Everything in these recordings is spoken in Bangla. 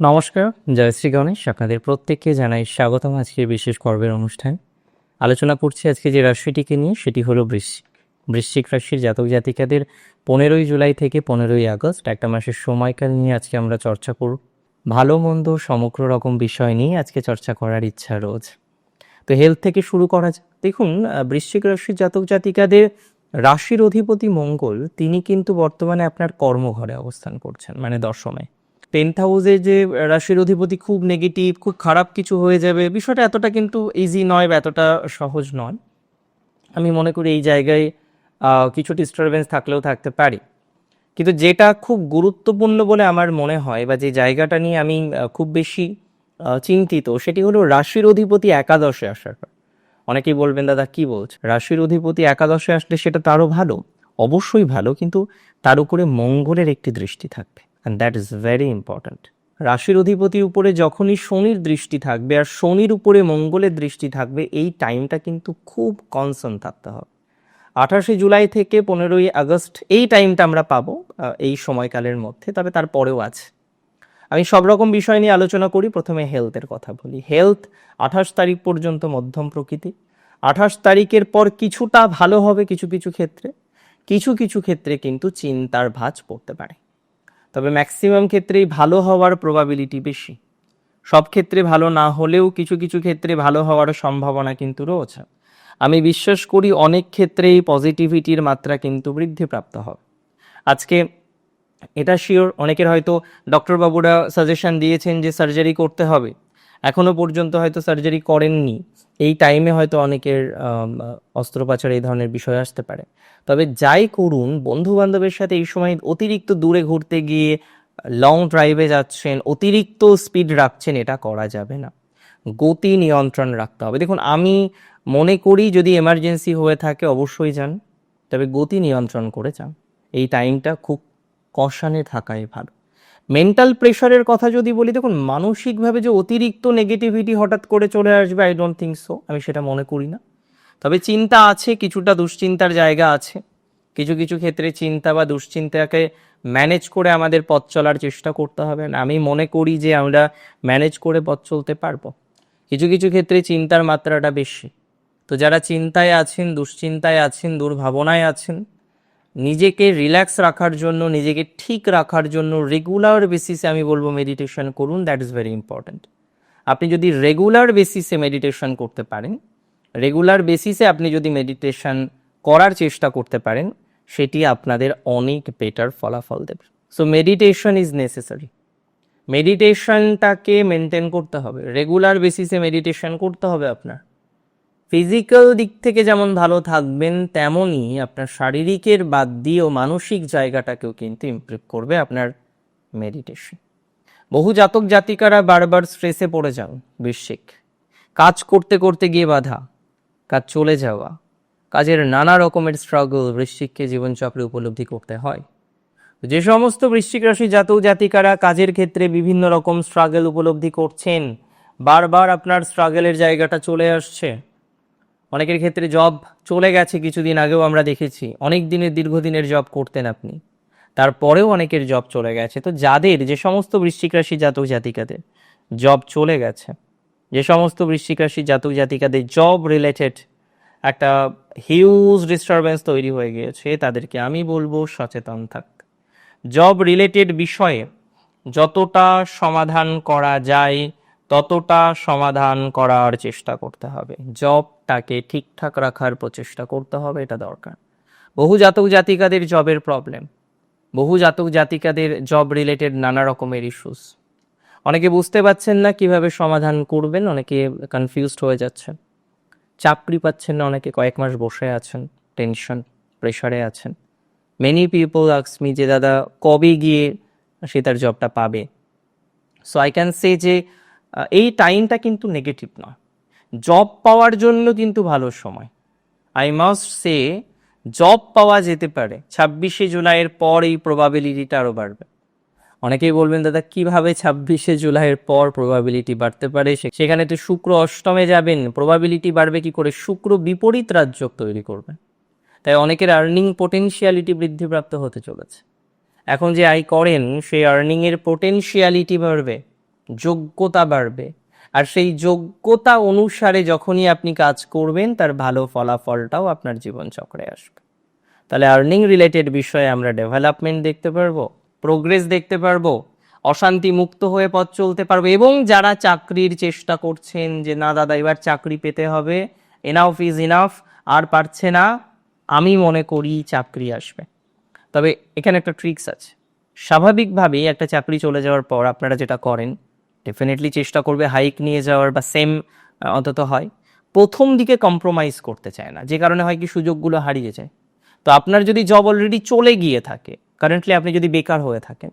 নমস্কার, জয় শ্রী গণেশ। আপনাদের প্রত্যেককে জানাই স্বাগতম আজকের বিশেষ পর্বের অনুষ্ঠান। আলোচনা করছি আজকে যে রাশিটিকে নিয়ে, সেটি হলো বৃশ্চিক। বৃশ্চিক রাশির জাতক জাতিকাদের পনেরোই জুলাই থেকে পনেরোই আগস্ট, একটা মাসের সময়কাল নিয়ে আজকে আমরা চর্চা করব। ভালো, মন্দ, সমগ্র রকম বিষয় নিয়ে আজকে চর্চা করার ইচ্ছা রোজ। তো হেলথ থেকে শুরু করা যাক। দেখুন বৃশ্চিক রাশির জাতক জাতিকাদের রাশির অধিপতি মঙ্গল, তিনি কিন্তু বর্তমানে আপনার কর্মঘরে অবস্থান করছেন মানে দশমে। টেন্থ হাউসে যে রাশির অধিপতি খুব নেগেটিভ খুব খারাপ কিছু হয়ে যাবে, বিষয়টা এতটা কিন্তু ইজি নয় বা এতটা সহজ নয়। আমি মনে করি এই জায়গায় কিছু ডিস্টারবেন্স থাকলেও থাকতে পারি। কিন্তু যেটা খুব গুরুত্বপূর্ণ বলে আমার মনে হয় বা যে জায়গাটা নিয়ে আমি খুব বেশি চিন্তিত, সেটি হলো রাশির অধিপতি একাদশে আসার পর। অনেকেই বলবেন, দাদা, কি বলছে? রাশির অধিপতি একাদশে আসলে সেটা তারও ভালো? অবশ্যই ভালো, কিন্তু তার উপরে মঙ্গলের একটি দৃষ্টি থাকবে। And that is very important রাশির অধিপতির উপরে যখনই শনির দৃষ্টি থাকবে আর শনির উপরে মঙ্গলের দৃষ্টি থাকবে, এই টাইমটা কিন্তু খুব কনসার্ন থাকতে হবে। আঠাশে জুলাই থেকে পনেরোই আগস্ট এই টাইমটা আমরা পাবো এই সময়কালের মধ্যে, তবে তারপরেও আছে। আমি সব রকম বিষয় নিয়ে আলোচনা করি, প্রথমে হেলথের কথা বলি। হেলথ আঠাশ তারিখ পর্যন্ত মধ্যম প্রকৃতি। আঠাশ তারিখের পর কিছুটা ভালো হবে কিছু কিছু ক্ষেত্রে। কিছু কিছু ক্ষেত্রে কিন্তু চিন্তার ভাঁজ পড়তে পারে। তবে ম্যাক্সিমাম ক্ষেত্রেই ভালো হওয়ার প্রবাবিলিটি বেশি। সব ক্ষেত্রে ভালো না হলেও কিছু কিছু ক্ষেত্রে ভালো হওয়ার সম্ভাবনা কিন্তু রয়েছে। আমি বিশ্বাস করি অনেক ক্ষেত্রেই পজিটিভিটির মাত্রা কিন্তু বৃদ্ধিপ্রাপ্ত হবে। আজকে এটা শিওর অনেকের হয়তো ডক্টরবাবুরা সাজেশন দিয়েছেন যে সার্জারি করতে হবে। এখনও পর্যন্ত হয়তো সার্জারি করেননি। এই টাইমে হয়তো অনেকের অস্ত্রোপচার এই ধরনের বিষয় আসতে পারে। তবে যাই করুন বন্ধু বান্ধবের সাথে এই সময় অতিরিক্ত দূরে ঘুরতে গিয়ে লং ড্রাইভে যাচ্ছেন, অতিরিক্ত স্পিড রাখছেন, এটা করা যাবে না। গতি নিয়ন্ত্রণ রাখতে হবে। দেখুন, আমি মনে করি যদি এমার্জেন্সি হয়ে থাকে, অবশ্যই যান। তবে গতি নিয়ন্ত্রণ করে যান। এই টাইমটা খুব কষানে থাকাই ভালো। মেন্টাল প্রেশারের কথা যদি বলি, দেখুন, মানসিকভাবে যে অতিরিক্ত নেগেটিভিটি হঠাৎ করে চলে আসবে আই ডোন্ট থিঙ্ক সো আমি সেটা মনে করি না। তবে চিন্তা আছে, কিছুটা দুশ্চিন্তার জায়গা আছে। কিছু কিছু ক্ষেত্রে চিন্তা বা দুশ্চিন্তাকে ম্যানেজ করে আমাদের পথ চলার চেষ্টা করতে হবে। আমি মনে করি যে আমরা ম্যানেজ করে পথ চলতে পারব। কিছু কিছু ক্ষেত্রে চিন্তার মাত্রাটা বেশি। তো যারা চিন্তায় আছেন, দুশ্চিন্তায় আছেন, দুর্ভাবনায় আছেন নিজেকে রিল্যাক্স রাখার জন্য, নিজেকে ঠিক রাখার জন্য রেগুলার বেসিসে আমি বলব মেডিটেশন করুন দ্যাট ইজ ভেরি ইম্পর্ট্যান্ট আপনি যদি রেগুলার বেসিসে মেডিটেশন করতে পারেন রেগুলার বেসিসে আপনি যদি মেডিটেশন করার চেষ্টা করতে পারেন, সেটি আপনাদের অনেক বেটার ফলাফল দেবে। সো মেডিটেশন ইজ নেসেসারি মেডিটেশনটাকে মেনটেন করতে হবে। রেগুলার বেসিসে মেডিটেশন করতে হবে আপনার। ফিজিক্যাল দিক থেকে যেমন ভালো থাকবেন, তেমনই আপনার শারীরিকের বাদ দিয়েও মানসিক জায়গাটাকেও কিন্তু ইমপ্রুভ করবে আপনার মেডিটেশন বহু জাতক জাতিকারা বারবার স্ট্রেসে পড়ে যান বৃশ্চিক। কাজ করতে করতে গিয়ে বাধা, কাজ চলে যাওয়া, কাজের নানা রকমের স্ট্রাগল বৃশ্চিককে জীবনচক্রে উপলব্ধি করতে হয়। যে সমস্ত বৃশ্চিক রাশি জাতক জাতিকারা কাজের ক্ষেত্রে বিভিন্ন রকম স্ট্রাগল উপলব্ধি করছেন, বারবার আপনার স্ট্রাগলের জায়গাটা চলে আসছে। অনেকের ক্ষেত্রে জব চলে গেছে কিছুদিন আগেও আমরা দেখেছি। অনেক দিনের, দীর্ঘদিনের জব করতেন আপনি। তারপরেও অনেকের জব চলে গেছে। তো যাদের, যে সমস্ত বৃশ্চিক রাশি জাতক জাতিকাদের জব চলে গেছে, যে সমস্ত বৃশ্চিক রাশি জাতক জাতিকাদের জব রিলেটেড একটা হিউজ ডিস্টারবেন্স তৈরি হয়ে গিয়েছে, তাদেরকে আমি বলব সচেতন থাক। জব রিলেটেড বিষয়ে যতটা সমাধান করা যায় ততটা সমাধান করার চেষ্টা করতে হবে। জবটাকে ঠিকঠাক রাখার প্রচেষ্টা করতে হবে, এটা দরকার। বহু জাতক জাতিকাদের জবের প্রবলেম বহু জাতক জাতিকাদের জব রিলেটেড নানা রকমের ইস্যুস অনেকে বুঝতে পারছেন না কীভাবে সমাধান করবেন, অনেকে কনফিউজড হয়ে যাচ্ছেন। চাকরি পাচ্ছেন না, অনেকে কয়েক মাস বসে আছেন টেনশন প্রেশারে আছেন। মেনি পিপল আক্স যে, দাদা, কবে গিয়ে সে তার জবটা পাবে? সো আই ক্যান সে যে এই টাইমটা কিন্তু নেগেটিভ নয়। জব পাওয়ার জন্য কিন্তু ভালো সময়। আই মাস্ট সে জব পাওয়া যেতে পারে। ছাব্বিশে জুলাইয়ের পর এই প্রবাবিলিটিটা আরও বাড়বে। অনেকেই বলবেন, দাদা, কীভাবে ছাব্বিশে জুলাইয়ের পর প্রবাবিলিটি বাড়তে পারে? সেখানে তো শুক্র অষ্টমে যাবেন। প্রবাবিলিটি বাড়বে কি করে? শুক্র বিপরীত রাজ্য তৈরি করবে। তাই অনেকের আর্নিং পোটেনশিয়ালিটি বৃদ্ধিপ্রাপ্ত হতে চলেছে। এখন যে আয় করেন, সেই আর্নিংয়ের পোটেনশিয়ালিটি বাড়বে। যোগ্যতা বাড়বে। আর সেই যোগ্যতা অনুসারে যখনই আপনি কাজ করবেন, তার ভালো ফলাফলটাও আপনার জীবনচক্রে আসবে। তাহলে আর্নিং রিলেটেড বিষয়ে আমরা ডেভেলপমেন্ট দেখতে পারব প্রোগ্রেস দেখতে পারব, অশান্তি মুক্ত হয়ে পথ চলতে পারব এবং যারা চাকরির চেষ্টা করছেন যে, না দাদা, এবার চাকরি পেতে হবে এনাফ ইজ ইনাফ আর পারছে না, আমি মনে করি চাকরি আসবে। তবে এখানে একটা ট্রিক্স আছে। স্বাভাবিকভাবেই একটা চাকরি চলে যাওয়ার পর আপনারা যেটা করেন ডেফিনেটলি চেষ্টা করবে হাইক নিয়ে যাওয়ার বা সেম অন্তত হয়। প্রথম দিকে কম্প্রোমাইজ করতে চায় না, যে কারণে হয় কি সুযোগগুলো হারিয়ে যায়। তো আপনার যদি জব অলরেডি চলে গিয়ে থাকে কারেন্টলি আপনি যদি বেকার হয়ে থাকেন,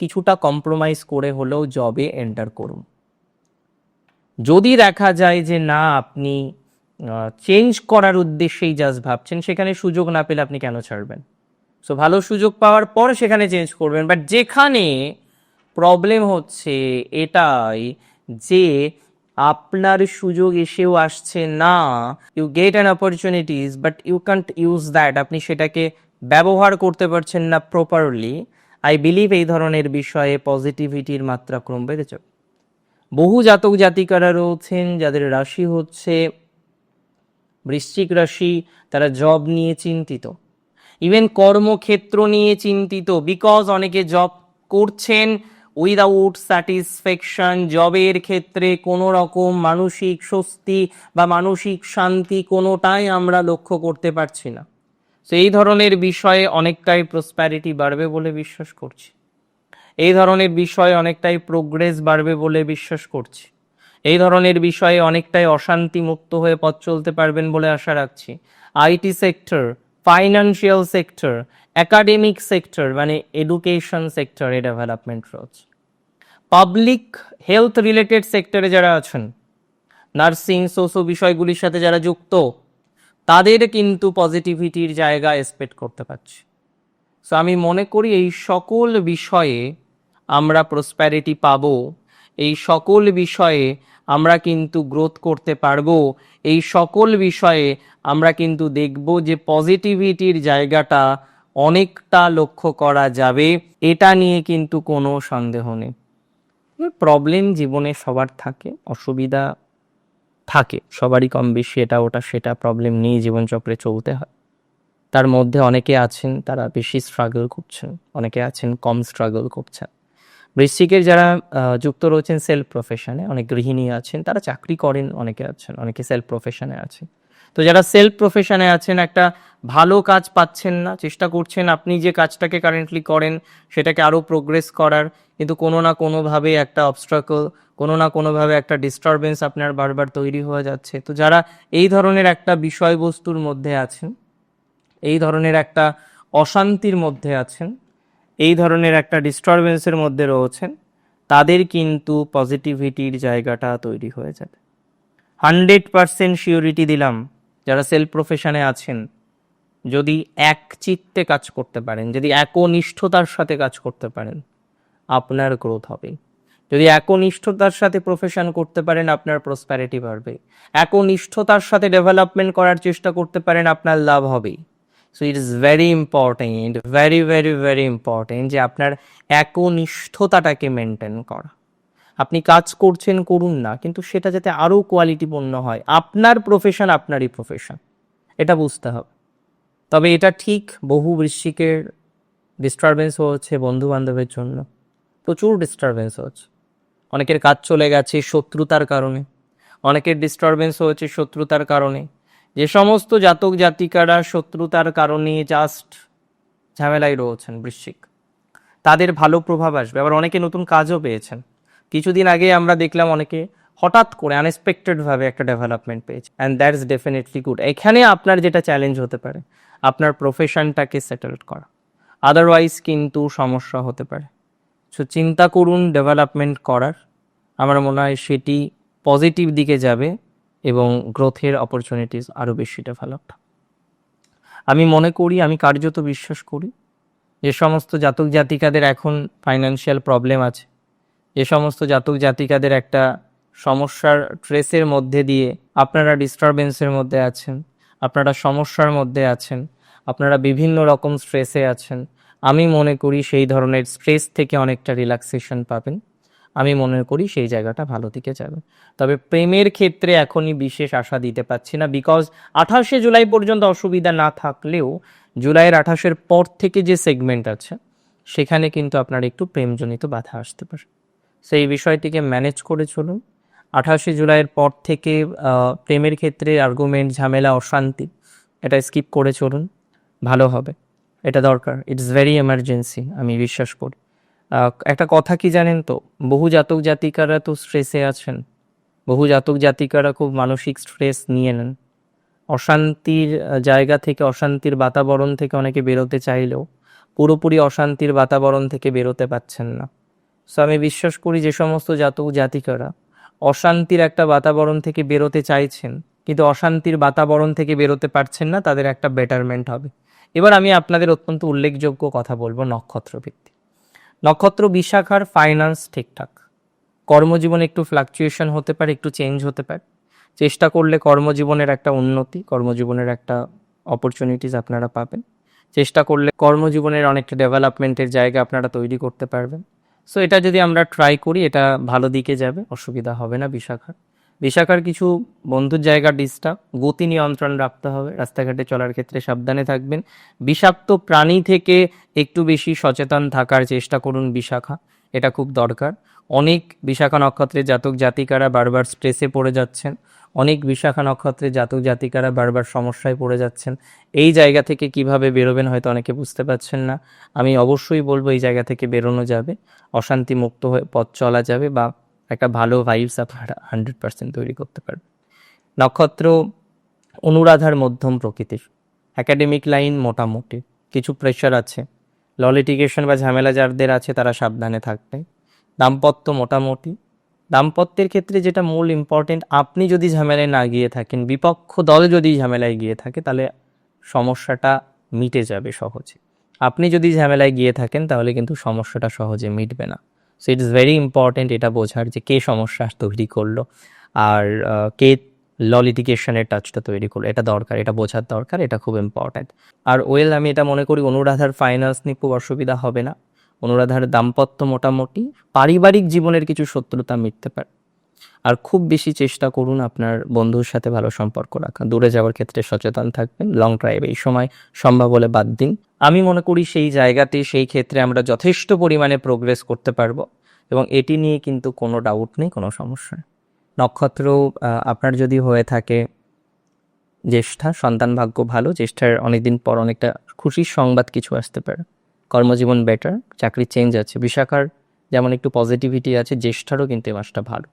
কিছুটা কম্প্রোমাইজ করে হলেও জবে এন্টার করুন। যদি দেখা যায় যে না, আপনি চেঞ্জ করার উদ্দেশ্যেই জাস্ট ভাবছেন, সেখানে সুযোগ না পেলে আপনি কেন ছাড়বেন? সো ভালো সুযোগ পাওয়ার পর সেখানে চেঞ্জ করবেন বাট যেখানে প্রবলেম হচ্ছে এটাই যে আপনার সুযোগ এসেও আসছে না। You get an opportunities but you can't use that আপনি সেটাকে ব্যবহার করতে পারছেন না প্রপারলি আই বিলিভ এই ধরনের বিষয়ে পজিটিভিটির মাত্রা ক্রম বেড়ে যাবে বহু জাতক জাতিকারা রয়েছেন, যাদের রাশি হচ্ছে বৃশ্চিক রাশি, তারা জব নিয়ে চিন্তিত। ইভেন কর্মক্ষেত্র নিয়ে চিন্তিত বিকজ অনেকে জব করছেন উইদাউট স্যাটিসফ্যাকশন জবের ক্ষেত্রে কোনো রকম মানসিক স্বস্তি বা মানসিক শান্তি কোনোটাই আমরা লক্ষ্য করতে পারছি না। তো এই ধরনের বিষয়ে অনেকটাই প্রসপ্যারিটি বাড়বে বলে বিশ্বাস করছি। এই ধরনের বিষয়ে অনেকটাই প্রোগ্রেস বাড়বে বলে বিশ্বাস করছি। এই ধরনের বিষয়ে অনেকটাই অশান্তি মুক্ত হয়ে পথ চলতে পারবেন বলে আশা রাখছি। IT sector financial sector academic sector মানে এডুকেশন সেক্টরে ডেভেলপমেন্ট রয়েছে। পাবলিক হেলথ রিলেটেড সেক্টরে যারা আছেন নার্সিং সোসো বিষয়গুলির সাথে যারা যুক্ত, তাদের কিন্তু পজিটিভিটির জায়গা এক্সপেক্ট করতে পারছি। সো আমি মনে করি এই সকল বিষয়ে আমরা প্রসপ্যারিটি পাবো, এই সকল বিষয়ে আমরা কিন্তু গ্রোথ করতে পারব। এই সকল বিষয়ে আমরা কিন্তু দেখব যে পজিটিভিটির জায়গাটা অনেকটা লক্ষ্য করা যাবে। এটা নিয়ে কিন্তু কোনো সন্দেহ নেই। প্রবলেম জীবনে সবার থাকে, অসুবিধা থাকে। সবারই কম বেশি এটা ওটা সেটা প্রবলেম নিয়ে জীবনচক্রে চলতে হয়। তার মধ্যে অনেকে আছেন, তারা বেশি স্ট্রাগল করছেন, অনেকে আছেন কম স্ট্রাগল করছেন। বৃশ্চিকের যারা যুক্ত রয়েছেন সেলফ প্রফেশনে অনেক গৃহিণী আছেন, তারা চাকরি করেন, অনেকে আছেন, অনেকে সেলফ প্রফেশনে আছেন। তো যারা সেলফ প্রফেশনে আছেন, একটা ভালো কাজ পাচ্ছেন না, চেষ্টা করছেন আপনি যে কাজটাকে কারেন্টলি করেন, সেটাকে আরও প্রোগ্রেস করার, কিন্তু কোনো না কোনোভাবে একটা অবস্ট্রাকল কোনো না কোনোভাবে একটা ডিস্টারবেন্স আপনার বারবার তৈরি হয়ে যাচ্ছে। তো যারা এই ধরনের একটা বিষয়বস্তুর মধ্যে আছেন, এই ধরনের একটা অশান্তির মধ্যে আছেন এই ধরনের একটা ডিস্টারবেন্সের মধ্যে রয়েছেন, তাদের কিন্তু পজিটিভিটির জায়গাটা তৈরি হয়ে যাবে। হান্ড্রেড পারসেন্ট শিওরিটি দিলাম, যারা সেলফ প্রফেশনে আছেন, যদি এক চিত্তে কাজ করতে পারেন, যদি একনিষ্ঠতার সাথে কাজ করতে পারেন, আপনার গ্রোথ হবে। যদি একনিষ্ঠতার সাথে প্রফেশন করতে পারেন, আপনার প্রসপ্যারিটি বাড়বে। একনিষ্ঠতার সাথে ডেভেলপমেন্ট করার চেষ্টা করতে পারেন, আপনার লাভ হবেই so it is very important very very very important যে আপনার একনিষ্ঠতাটাকে মেনটেন করা। আপনি কাজ করছেন, করুন না, কিন্তু সেটা যাতে আরও কোয়ালিটিপূর্ণ হয়। আপনার প্রফেশন আপনারই প্রফেশন এটা বুঝতে হবে। তবে এটা ঠিক বহু বৃশ্চিকের ডিস্টারবেন্স হচ্ছে বন্ধু বান্ধবের জন্য। প্রচুর ডিস্টারবেন্স হচ্ছে। অনেকের কাজ চলে গেছে শত্রুতার কারণে। অনেকের ডিস্টারবেন্স হয়েছে শত্রুতার কারণে। যে সমস্ত জাতক জাতিকারা শত্রুতার কারণে জাস্ট ঝামেলায় রয়েছেন বৃশ্চিক, তাদের ভালো প্রভাব আসবে। আবার অনেকে নতুন কাজও পেয়েছেন। কিছুদিন আগে আমরা দেখলাম অনেকে হঠাৎ করে আনএক্সপেক্টেড ভাবে একটা ডেভেলপমেন্ট পেয়েছে। অ্যান্ড দ্যাট ডেফিনেটলি গুড এখানে আপনার যেটা চ্যালেঞ্জ হতে পারে, আপনার প্রফেশনটাকে সেটেল করা। আদারওয়াইজ কিন্তু সমস্যা হতে পারে। সো চিন্তা করুন ডেভেলপমেন্ট করার। আমার মনে হয় সেটি পজিটিভ দিকে যাবে। এবং গ্রোথের অপরচুনিটিস আরও বেশি ডেভেলপ আমি মনে করি, আমি কার্যত বিশ্বাস করি যে সমস্ত জাতক জাতিকাদের এখন ফাইন্যান্সিয়াল প্রবলেম আছে। যে সমস্ত জাতক জাতিকাদের একটা সমস্যার ট্রেসের মধ্যে দিয়ে আপনারা ডিস্টারবেন্সের মধ্যে আছেন, আপনারা সমস্যার মধ্যে আছেন, আপনারা বিভিন্ন রকম স্ট্রেসে আছেন, আমি মনে করি সেই ধরনের স্ট্রেস থেকে অনেকটা রিল্যাক্সেশন পাবেন। আমি মনে করি সেই জায়গাটা ভালো দিকে যাবে। তবে প্রেমের ক্ষেত্রে এখনই বিশেষ আশা দিতে পারছি না বিকজ আঠাশে জুলাই পর্যন্ত অসুবিধা না থাকলেও জুলাইয়ের আঠাশের পর থেকে যে সেগমেন্ট আছে, সেখানে কিন্তু আপনার একটু প্রেমজনিত বাধা আসতে পারে। সেই বিষয়টিকে ম্যানেজ করে চলুন। আঠাশে জুলাইয়ের পর থেকে প্রেমের ক্ষেত্রে আর্গুমেন্ট ঝামেলা, অশান্তি, এটা স্কিপ করে চলুন। ভালো হবে। এটা দরকার। ইটস ভেরি এমার্জেন্সি আমি বিশ্বাস করি। একটা কথা কি জানেন তো? বহু জাতক জাতিকারা তো স্ট্রেসে আছেন। বহু জাতক জাতিকারা খুব মানসিক স্ট্রেস নিয়ে নেন। অশান্তির জায়গা থেকে অশান্তির বাতাবরণ থেকে অনেকে বেরোতে চাইলেও পুরোপুরি অশান্তির বাতাবরণ থেকে বেরোতে পারছেন না। সো আমি বিশ্বাস করি যে সমস্ত জাতক জাতিকারা অশান্তির একটা বাতাবরণ থেকে বেরোতে চাইছেন, কিন্তু অশান্তির বাতাবরণ থেকে বেরোতে পারছেন না, তাদের একটা বেটারমেন্ট হবে। এবার আমি আপনাদের অত্যন্ত উল্লেখযোগ্য কথা বলব নক্ষত্র ভিত্তিক নক্ষত্র বিশাখার ফাইন্যান্স ঠিকঠাক। কর্মজীবনে একটু ফ্লাকচুয়েশন হতে পারে, একটু চেঞ্জ হতে পারে। চেষ্টা করলে কর্মজীবনের একটা উন্নতি, কর্মজীবনের একটা অপরচুনিটিস আপনারা পাবেন। চেষ্টা করলে কর্মজীবনের অনেকটা ডেভেলপমেন্টের জায়গা আপনারা তৈরি করতে পারবেন। সো এটা যদি আমরা ট্রাই করি, এটা ভালো দিকে যাবে, অসুবিধা হবে না বিশাখার। বিশাখার কিছু বন্ধুর জায়গা ডিস্টার্ব, গতি নিয়ন্ত্রণ রাখতে হবে, রাস্তাঘাটে চলার ক্ষেত্রে সাবধানে থাকবেন। বিষাক্ত প্রাণী থেকে একটু বেশি সচেতন থাকার চেষ্টা করুন বিশাখা এটা খুব দরকার। অনেক বিশাখা নক্ষত্রের জাতক জাতিকারা বারবার স্ট্রেসে পড়ে যাচ্ছেন, অনেক বিশাখা নক্ষত্রের জাতক জাতিকারা বারবার সমস্যায় পড়ে যাচ্ছেন। এই জায়গা থেকে কীভাবে বেরোবেন হয়তো অনেকে বুঝতে পারছেন না। আমি অবশ্যই বলব এই জায়গা থেকে বেরোনো যাবে অশান্তি মুক্ত হয়ে পথ চলা যাবে বা একটা ভালো ভাইবস আপনারা হান্ড্রেড পার্সেন্ট তৈরি করতে পারবেন। নক্ষত্র অনুরাধার মধ্যম প্রকৃতির। একাডেমিক লাইন মোটামুটি। কিছু প্রেশার আছে। ল লিটিগেশন বা ঝামেলা যাদের আছে, তারা সাবধানে থাকবে। দাম্পত্য মোটামুটি। দাম্পত্যের ক্ষেত্রে যেটা মূল ইম্পর্টেন্ট আপনি যদি ঝামেলায় না গিয়ে থাকেন, বিপক্ষ দল যদি ঝামেলায় গিয়ে থাকে, তাহলে সমস্যাটা মিটে যাবে সহজে। আপনি যদি ঝামেলায় গিয়ে থাকেন, তাহলে কিন্তু সমস্যাটা সহজে মিটবে না। So it is very important এটা বোঝার যে কে সমস্যা তৈরি করল আর কে ললিটিকেশনের টাচটা তৈরি করল। এটা দরকার, এটা বোঝার দরকার, এটা খুব ইম্পর্ট্যান্ট আর ওয়েল আমি এটা মনে করি অনুরাধার ফাইন্যান্স নিয়ে খুব অসুবিধা হবে না। অনুরাধার দাম্পত্য মোটামুটি পারিবারিক জীবনের কিছু শত্রুতা মিটতে পারে। আর খুব বেশি চেষ্টা করুন আপনার বন্ধুর সাথে ভালো সম্পর্ক রাখা। দূরে যাওয়ার ক্ষেত্রে সচেতন থাকবেন লং ড্রাইভ এই সময় সম্ভব হলে বাদ দিন। আমি মনে করি সেই জায়গাতে, সেই ক্ষেত্রে আমরা যথেষ্ট পরিমাণে প্রোগ্রেস করতে পারব এবং এটি নিয়ে কিন্তু কোনো ডাউট নেই, কোনো সমস্যা নক্ষত্র আপনার যদি হয়ে থাকে জ্যেষ্ঠা, সন্তান ভাগ্য ভালো, জ্যেষ্ঠার অনেকদিন পর অনেকটা খুশির সংবাদ কিছু আসতে পারে। কর্মজীবন বেটার চাকরি চেঞ্জ আছে। বিশাখার যেমন একটু পজিটিভিটি আছে, জ্যেষ্ঠারও কিন্তু এ মাসটা ভালো।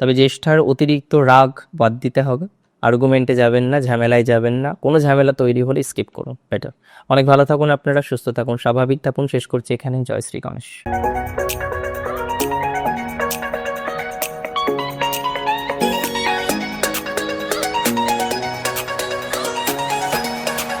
তবে জ্যেষ্ঠার অতিরিক্ত রাগ বাদ দিতে হবে। আর্গুমেন্টে যাবেন না, ঝামেলায় যাবেন না। কোনো ঝামেলা তৈরি হলে স্কিপ করুন। বেটার অনেক ভালো থাকুন আপনারা, সুস্থ থাকুন, স্বাভাবিক থাকুন। শেষ করছি এখানে জয় শ্রী গণেশ।